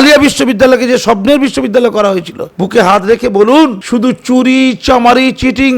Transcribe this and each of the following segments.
আলিয়া বিশ্ববিদ্যালয়কে যে স্বপ্নের বিশ্ববিদ্যালয় করা হয়েছিল, বুকে হাত রেখে বলুন, শুধু চুরি, চামারি চিটিং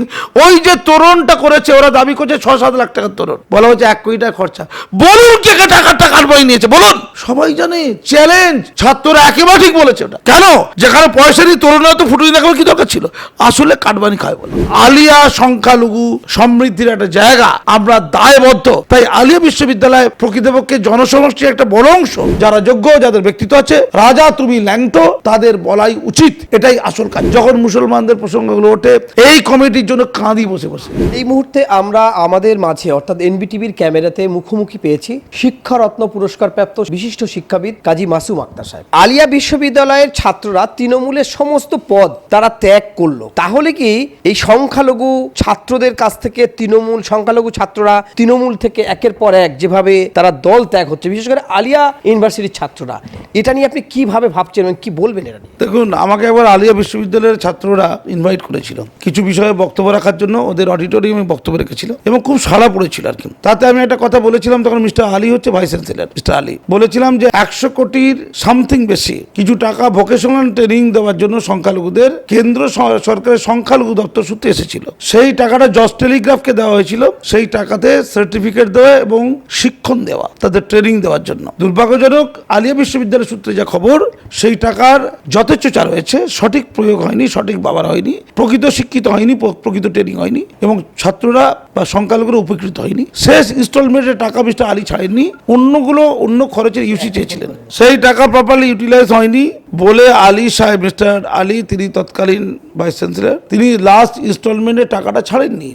ওই যে তোরণটা করেছে, ওরা দাবি করছে ছ সাত লাখ টাকার তোরণ। বলা হচ্ছে এক কোটি টাকা খরচা। বলুন কে টাকা টাকার বই নিয়েছে, বলুন। সবাই জানে চ্যালেঞ্জ ছাত্ররা একেবারে ঠিক বলেছে ওটা। কেন? যেখানে পয়সা নিয়ে তোরণ তো ফুটুরি দেখাবার কি দরকার ছিল? আসলে কাটবানি খায় বলে। আলিয়া সংখ্যালঘু সমৃদ্ধির একটা জায়গা। আমরা দায়বদ্ধ। তাই আলিয়া বিশ্ববিদ্যালয় প্রকৃতপক্ষে জনসমষ্টির একটা বড় অংশ। যারা যোগ্য, যাদের ব্যক্তিত্ব আছে, রাজা, তুমি ল্যাংটো, তাদের বলাই উচিত। এটাই আসল কাজ। যখন মুসলমানদের প্রসঙ্গগুলো ওঠে, এই কমিটির জন্য কাঁদি বসে বসে। এই মুহূর্তে আমরা আমাদের মাঝে, অর্থাৎ এনবিটিভির ক্যামেরাতে মুখোমুখি পেয়েছি শিক্ষারত্ন পুরস্কার প্রাপ্ত বিশিষ্ট শিক্ষাবিদ কাজী মাসুম আক্তার সাহেব। আলিয়া বিশ্ববিদ্যালয়ের ছাত্ররা তৃণমূলের সমস্ত পদ তারা ত্যাগ করল। তাহলে কি এই সংখ্যালঘু ছাত্রদের কাছ থেকে তৃণমূল সংখ্যালঘু ছাত্ররা তৃণমূল থেকে একের পর এক যেভাবে তারা দল ত্যাগ হচ্ছে, বিশেষ করে আলিয়া ইউনিভার্সিটির ছাত্ররা, এটা নিয়ে আপনি কীভাবে ভাবছেন কি বলবেন এটা নিয়ে? দেখুন, আমাকে একবার আলিয়া বিশ্ববিদ্যালয়ের ছাত্ররা ইনভাইট করেছিল। কিছু বিষয়ে বক্তব্য রাখার জন্য ওদের অডিটোরিয়ামে বক্তব্য রেখেছিল এবং খুব সাড়া পড়েছিল আর কি। তাতে আমি একটা কথা বলেছিলাম, তখন মিস্টার আলী হচ্ছে ভাইস চ্যান্সেলর মিস্টার আলী। বলেছিলাম যে একশো কোটির সামথিং বেশি। কিছু টাকা ভোকেশনাল ট্রেনিং দেওয়ার জন্য সংখ্যালঘুদের কেন্দ্র সরকারের সংখ্যালঘু দপ্তর সূত্রে এসেছিল। সেই টাকাটা জজ টেলিগ্রাফকে দেওয়া হয়েছিল। সেই টাকাতে সার্টিফিকেট দেওয়া এবং শিক্ষণ দেওয়া, তাদের ট্রেনিং দেওয়ার জন্য। দুর্ভাগ্যজনক আলিয়া বিশ্ববিদ্যালয় সূত্রে যা খবর, সেই টাকার যথেচ্ছ চার হয়েছে। সঠিক প্রয়োগ হয়নি, সঠিক বাবার হয়নি, প্রকৃত শিক্ষিত হয়নি প্রকৃত ট্রেনিং হয়নি এবং ছাত্ররা বা সংখ্যালঘুরা উপকৃত হয়নি। শেষ ইনস্টলমেন্টের টাকা মিস্টার আলী ছাড়েননি। অন্যগুলো অন্য খরচের ইউসি চেয়েছিলেন সেই টাকা প্রপারলি ইউটিলাইজ হয়নি। বলে আলী সাহেব, মিস্টার আলী তিনি তৎকালীন ভাইস চ্যান্সেলর, তিনি লাস্ট ইনস্টলমেন্টের টাকাটা ছাড়েননি।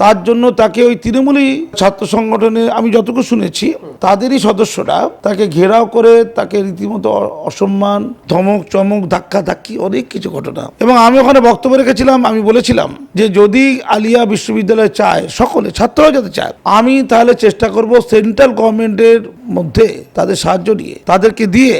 তার জন্য তাকে ওই তৃণমূলী ছাত্র সংগঠনে আমি যতটুকু শুনেছি, তাদেরই সদস্যরা তাকে ঘেরাও করে তাকে রীতিমতো অসম্মান, ধমক, চমক, ধাক্কা ধাক্কি, অনেক কিছু ঘটনা। এবং আমি ওখানে বক্তব্য রেখেছিলাম, আমি বলেছিলাম যে যদি আলিয়া বিশ্ববিদ্যালয় চায়, সকলে ছাত্ররা যাতে চায়, আমি তাহলে চেষ্টা করব সেন্ট্রাল গভর্নমেন্টের মধ্যে তাদের সাহায্য নিয়ে, তাদেরকে দিয়ে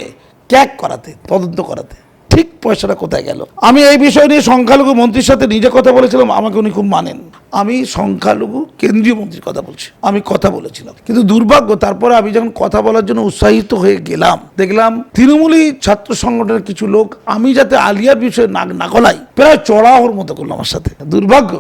ক্যাক করাতে, তদন্ত করাতে। ঠিক পয়সাটা কোথায় গেল? আমি এই বিষয় নিয়ে সংখ্যালঘু মন্ত্রীর সাথে নিজে কথা বলেছিলাম, আমাকে উনি খুব মানেন। আমি সংখ্যালঘু কেন্দ্রীয় মন্ত্রীর কথা বলছি, আমি কথা বলেছিলাম। কিন্তু দুর্ভাগ্য, তারপরে আমি যখন কথা বলার জন্য উৎসাহিত হয়ে গেলাম, দেখলাম তৃণমূলী ছাত্র সংগঠনের কিছু লোক, আমি যাতে আলিয়ার বিষয়ে নাক না গলাই প্রায় চড়াওর মতো করল আমার সাথে। দুর্ভাগ্য,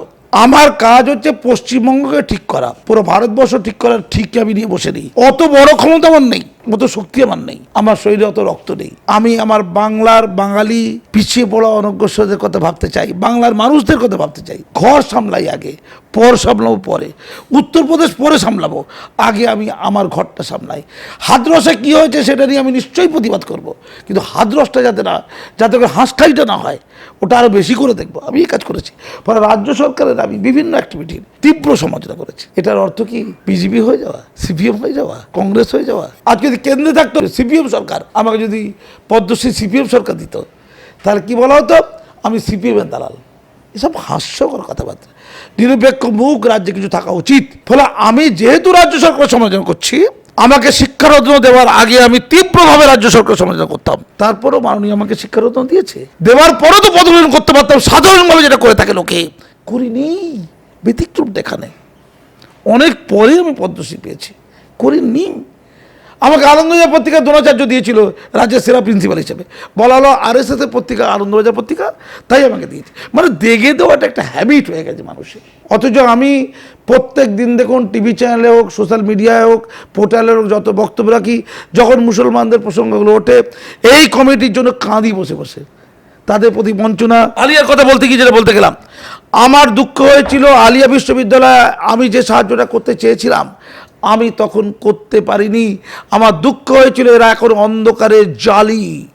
আমার কাজ হচ্ছে পশ্চিমবঙ্গকে ঠিক করা, পুরো ভারতবর্ষ ঠিক করার ঠিক আমি নিয়ে বসে নেই। অত বড় ক্ষমতা আমার নেই। অত শক্তি আমার নেই। আমার শরীরে অত রক্ত নেই। আমি আমার বাংলার বাঙালি পিছিয়ে পড়া অনগ্রসরদের কথা ভাবতে চাই, বাংলার মানুষদের কথা ভাবতে চাই। ঘর সামলাই আগে, পর সামলাবো পরে। উত্তরপ্রদেশ পরে সামলাবো, আগে আমি আমার ঘরটা সামলাই। হাতরসে কী হয়েছে সেটা নিয়ে আমি নিশ্চয়ই প্রতিবাদ করব। কিন্তু হাতরসটা যাতে না, যাতে করে হাঁসখাইটা না হয়, ওটা আরও বেশি করে দেখব। আমি এই কাজ করেছি। ফলে রাজ্য সরকারের আমি বিভিন্ন অ্যাক্টিভিটির তীব্র সমালোচনা করেছি। এটার অর্থ কি? বিজেপি হয়ে যাওয়া, সিপিএম হয়ে যাওয়া, কংগ্রেস হয়ে যাওয়া? আজকে যদি কেন্দ্রে থাকতো, সিপিএম সরকার আমাকে যদি পদ্মশ্রী সিপিএম সরকার দিত, তাহলে কি বলা হতো? আমি সিপিএমের দালাল। এসব হাস্যকর কথাবার্তা। নিরপেক্ষ মুখ রাজ্যে কিছু থাকা উচিত। ফলে আমি যেহেতু রাজ্য সরকার সমালোচনা করছি, আমাকে শিক্ষারত্ন দেওয়ার আগে আমি তীব্রভাবে রাজ্য সরকার সমালোচনা করতাম। তারপরও মাননীয় আমাকে শিক্ষারত্ন দিয়েছে। দেওয়ার পরও তো পদগ্রহণ করতে পারতাম, সাধারণভাবে যেটা করে থাকে লোকে। করিনি ব্যতিক্রম দেখা নেই অনেক পরে আমি পদ্মশ্রী পেয়েছি। করিনি আমাকে আনন্দবাজার পত্রিকা দ্রোণাচার্য দিয়েছিল, রাজ্যের সেরা প্রিন্সিপাল হিসেবে। বলা হলো আর এস এসের পত্রিকা আনন্দবাজার পত্রিকা, তাই আমাকে দিয়েছে। মানে দেখে দেওয়াটা একটা হ্যাবিট হয়ে গেছে মানুষের। অথচ আমি প্রত্যেক দিন দেখুন টিভি চ্যানেলে হোক সোশ্যাল মিডিয়ায় হোক পোর্টালে হোক, যত বক্তব্য রাখি, যখন মুসলমানদের প্রসঙ্গগুলো ওঠে, এই কমিটির জন্য কাঁদি বসে বসে। তাদের প্রতি বঞ্চনা। আলিয়ার কথা বলতে গিয়ে যেটা বলতে গেলাম, আমার দুঃখ হয়েছিল আলিয়া বিশ্ববিদ্যালয়ে আমি যে সাহায্যটা করতে চেয়েছিলাম আমি তখন করতে পারিনি। আমার দুঃখ হয়েছিল, এরা এখন অন্ধকারে জালি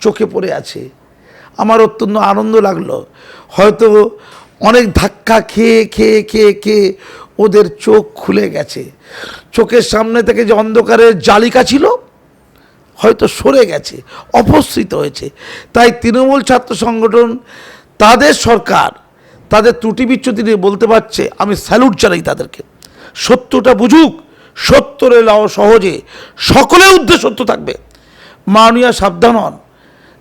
চোখে পড়ে আছে। আমার অত্যন্ত আনন্দ লাগল। হয়তো অনেক ধাক্কা খেয়ে খেয়ে খেয়ে খেয়ে ওদের চোখ খুলে গেছে। চোখের সামনে থেকে যে অন্ধকারের জালিকা ছিল, হয়তো সরে গেছে, অপসৃত হয়েছে। তাই তৃণমূল ছাত্র সংগঠন, তাদের সরকার, তাদের ত্রুটি বিচ্যুতি নিয়ে বলতে পারছে, আমি স্যালুট জানাই তাদেরকে। সত্যটা বুঝুক সত্যরে লাও সহজে। সকলের উদ্দেশ্য সত্য থাকবে। মাননীয় সাবধান হন।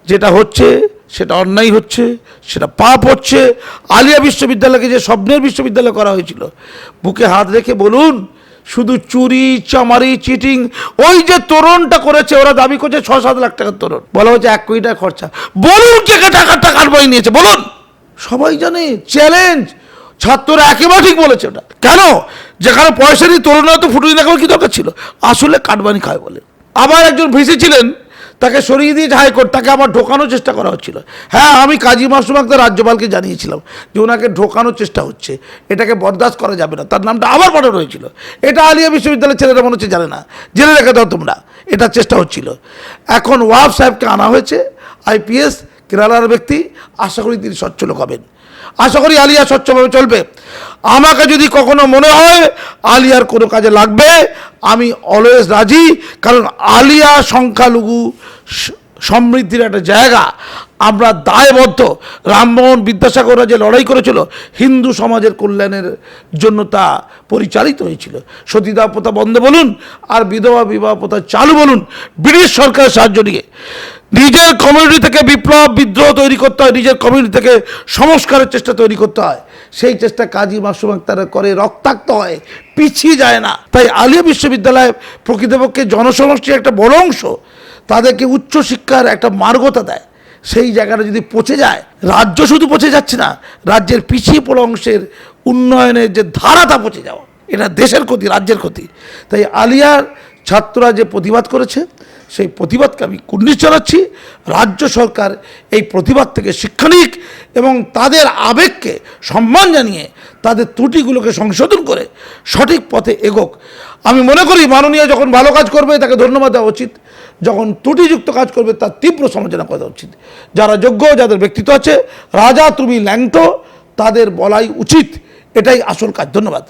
যেটা হচ্ছে, সেটা অন্যায় হচ্ছে, সেটা পাপ হচ্ছে। আলিয়া বিশ্ববিদ্যালয়কে যে স্বপ্নের বিশ্ববিদ্যালয় করা হয়েছিল, বুকে হাত রেখে বলুন, শুধু চুরি, চামারি, চিটিং, ওই যে তোরণটা করেছে, ওরা দাবি করছে ছ সাত লাখ টাকার তোরণ। বলা হচ্ছে এক কোটি টাকা খরচা। বলুন কে কে টাকার টাকার বই নিয়েছে, বলুন। সবাই জানে চ্যালেঞ্জ ছাত্ররা একেবারে ঠিক বলেছে ওটা। কেন? যেখানে পয়সা নিয়ে তরুণরা তো ফুটুনি দেখাবার কি দরকার ছিল? আসলে কাটবানি খায় বলে। আবার একজন ভিসি ছিলেন, তাকে সরিয়ে দিয়ে হাইকোর্ট, তাকে আবার ঢোকানোর চেষ্টা করা হচ্ছিল। হ্যাঁ আমি কাজী মাসুম আক্তার রাজ্যপালকে জানিয়েছিলাম যে ওনাকে ঢোকানোর চেষ্টা হচ্ছে। এটাকে বরদাস্ত করা যাবে না। তার নামটা আবার পাঠানো হয়েছিল। এটা আলিয়া বিশ্ববিদ্যালয়ের ছেলেরা মনে হচ্ছে জানে না। জেনে রেখে দাও তোমরা এটা চেষ্টা হচ্ছিল। এখন ওয়াফ সাহেবকে আনা হয়েছে, আইপিএস, কেরালার ব্যক্তি, আশা করি তিনি সচ্ছলক হবেন। আশা করি আলিয়া স্বচ্ছভাবে চলবে। আমাকে যদি কখনো মনে হয় আলিয়ার কোনো কাজে লাগবে, আমি অলওয়েজ রাজি, কারণ আলিয়া সংখ্যালঘু সমৃদ্ধির একটা জায়গা। আমরা দায়বদ্ধ। রামমোহন বিদ্যাসাগররা যে লড়াই করেছিল, হিন্দু সমাজের কল্যাণের জন্য তা পরিচালিত হয়েছিল। সতীদাহ প্রথা বন্ধ বলুন, আর বিধবা বিবাহ প্রথা চালু বলুন। ব্রিটিশ সরকারের সাহায্য নিয়ে। নিজের কমিউনিটি থেকে বিপ্লব, বিদ্রোহ তৈরি করতে হয়, নিজের কমিউনিটি থেকে সংস্কারের চেষ্টা তৈরি করতে হয়। সেই চেষ্টা কাজী মাসুম আক্তার করে রক্তাক্ত হয়, পিছিয়ে যায় না। তাই আলিয়া বিশ্ববিদ্যালয় প্রকৃতপক্ষে জনসমষ্টির একটা বড় অংশ, তাদেরকে উচ্চশিক্ষার একটা মার্গতা দেয়। সেই জায়গাটা যদি পচে যায়, রাজ্য শুধু পচে যাচ্ছে না, রাজ্যের পিছিয়ে পড়া অংশের উন্নয়নের যে ধারাটা পচে যাওয়া। এটা দেশের ক্ষতি, রাজ্যের ক্ষতি। তাই আলিয়ার ছাত্ররা যে প্রতিবাদ করেছে সেই প্রতিবাদকে আমি কুর্নিশ জানাচ্ছি। রাজ্য সরকার এই প্রতিবাদ থেকে শিক্ষা নিক এবং তাদের আবেগকে সম্মান জানিয়ে তাদের ত্রুটিগুলোকে সংশোধন করে সঠিক পথে এগোক। আমি মনে করি মাননীয় যখন ভালো কাজ করবে, তাকে ধন্যবাদ দেওয়া উচিত। যখন ত্রুটিযুক্ত কাজ করবে, তার তীব্র সমালোচনা করা উচিত। যারা যোগ্য, যাদের ব্যক্তিত্ব আছে, রাজা তুমি ল্যাংটো, তাদের বলাই উচিত। এটাই আসল কাজ। ধন্যবাদ।